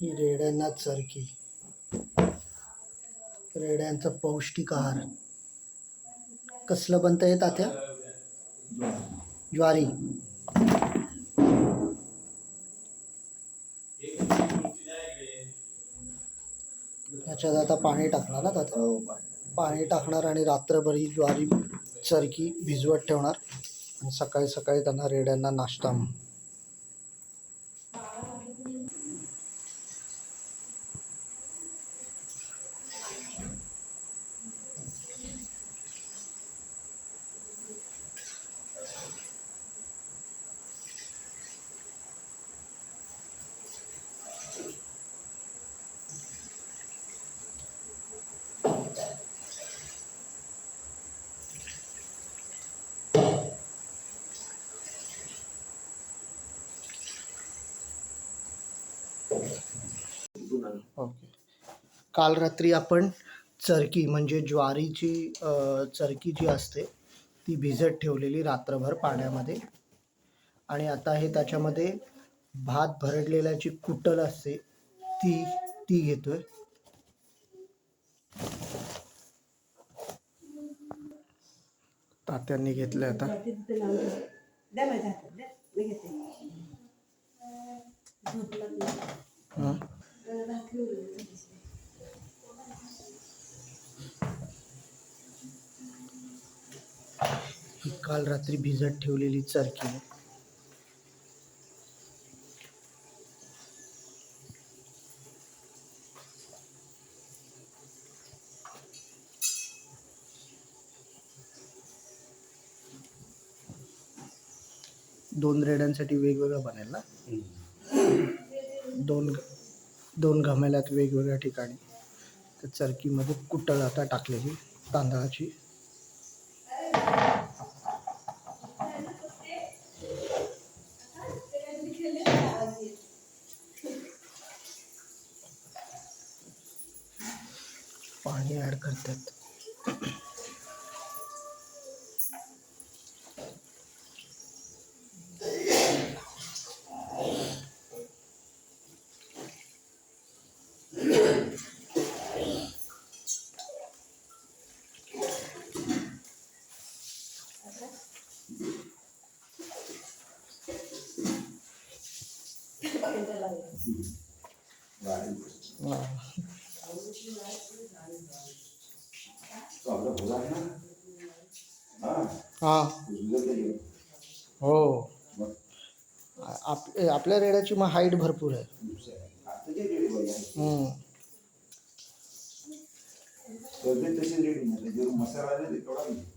ही रेड्यांना चरकी रेड्यांचा पौष्टिक आहार कसलं बनतं हे तात्या? ज्वारी. याच्यात आता पाणी टाकणार ना तात्या? पाणी टाकणार. आणि रात्रभर ही ज्वारी चरकी भिजवत ठेवणार. आणि सकाळी सकाळी त्यांना रेड्यांना नाश्ता म्हणून. ओके. काल रात्री आपण चरकी म्हणजे ज्वारीची चरकी जी असते ती भिजत ठेवलेली रात्रभर पाण्यामध्ये. आणि आता हे त्याच्यामध्ये भात भरडलेल्याची कुटल असते ती ती घेतोय. तात्यांनी घेतलंय आता. काल रात्री भिजत ठेवलेली चरकी दोन रेड्यांसाठी वेगवेगळं बनेल ना? दोन दोन घमेल्यात वेगवेगळ्या ठिकाणी. त्या चरकीमध्ये कुटळ आता टाकलेली तांदळाची. पाणी ॲड करतात. हा. हो आप आपल्या रेड्याची मग हाईट भरपूर आहे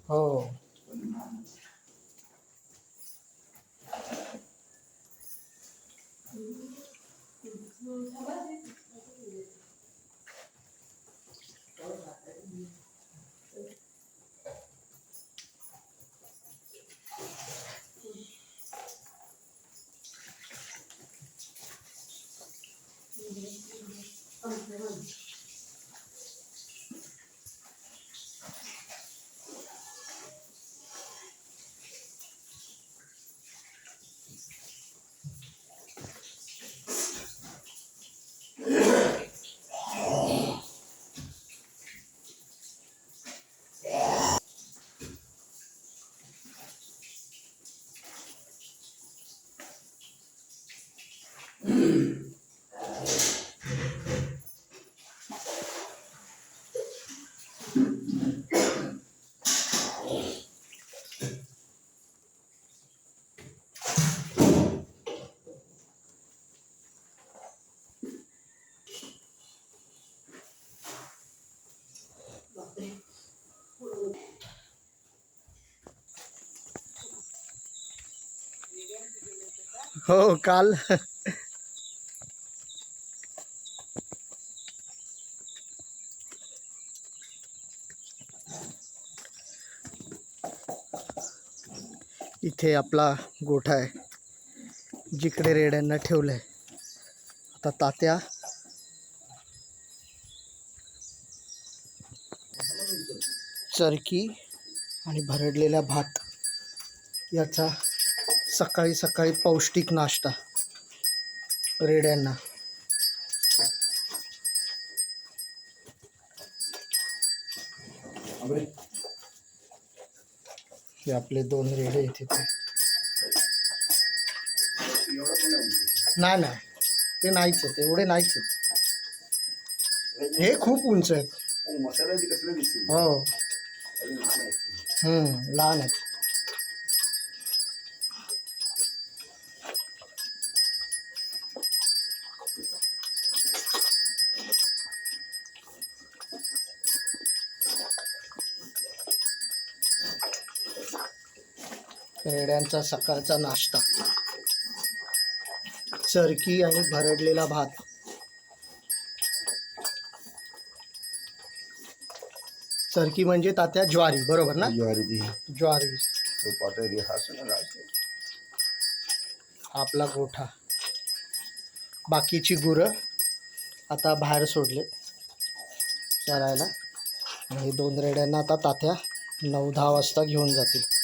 हो हम्म. हो हो, हो काल. इथे आपला गोठा आहे जिकडे रेड्यांना ठेवलं आहे आता तात्या चरकी आणि भरडलेला भात याचा सकाळी सकाळी पौष्टिक नाश्ता. रेड्यांना. हे आपले दोन रेडे आहेत इथे. नाही नाही. ते नाहीच आहेत. एवढे नाहीच आहेत. हे खूप उंच आहेत. ती हो. हम्म, लहान आहेत. रेड्यांचा सकाळचा नाश्ता. चरकी आणि भरडलेला भात. चरकी म्हणजे तात्या ज्वारी बरोबर ना? ज्वारी घालते आपला गोठा. बाकीची गुरं आता बाहेर सोडले चरायला. आणि हे दोन रेड्यांना आता तात्या नऊ दहा वाजता घेऊन जातील.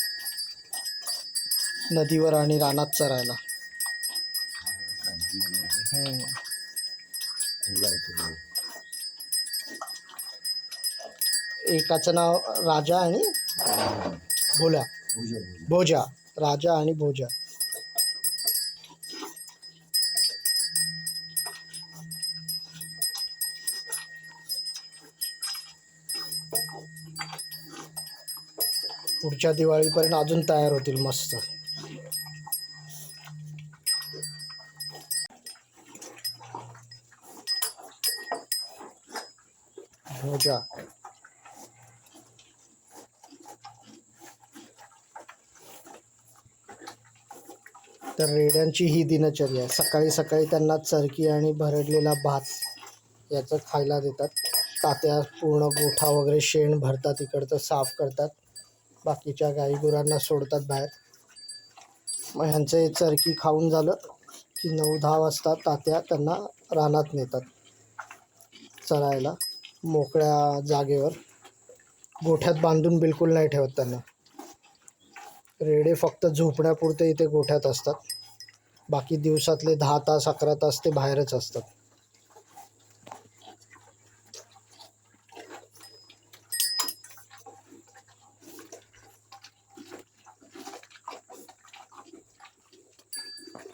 नदीवर आणि रानात चरायला. हम्म. एकाचं नाव राजा आणि भोला. भोजा. राजा आणि भोजा. पुढच्या दिवाळीपर्यंत अजून तयार होतील मस्त. भोजा तर रेड्यांची ही दिनचर्या. आहे सकाळी सकाळी त्यांना चरकी आणि भरडलेला भात याचं खायला देतात. तात्या पूर्ण गोठा वगैरे शेण भरतात इकडचं साफ करतात. बाकीच्या गाई गुरांना सोडतात बाहेर. मग ह्यांचं हे चरकी खाऊन झालं की नऊ दहा वाजता तात्या त्यांना रानात नेतात. चरायला. मोकळ्या जागेवर. गोठ्यात बांधून बिलकुल नाही ठेवत त्यांना. रेडे फक्त झोपण्यापुरते इथे गोठ्यात असतात. बाकी दिवसातले दहा तास अकरा तास ते बाहेरच असतात.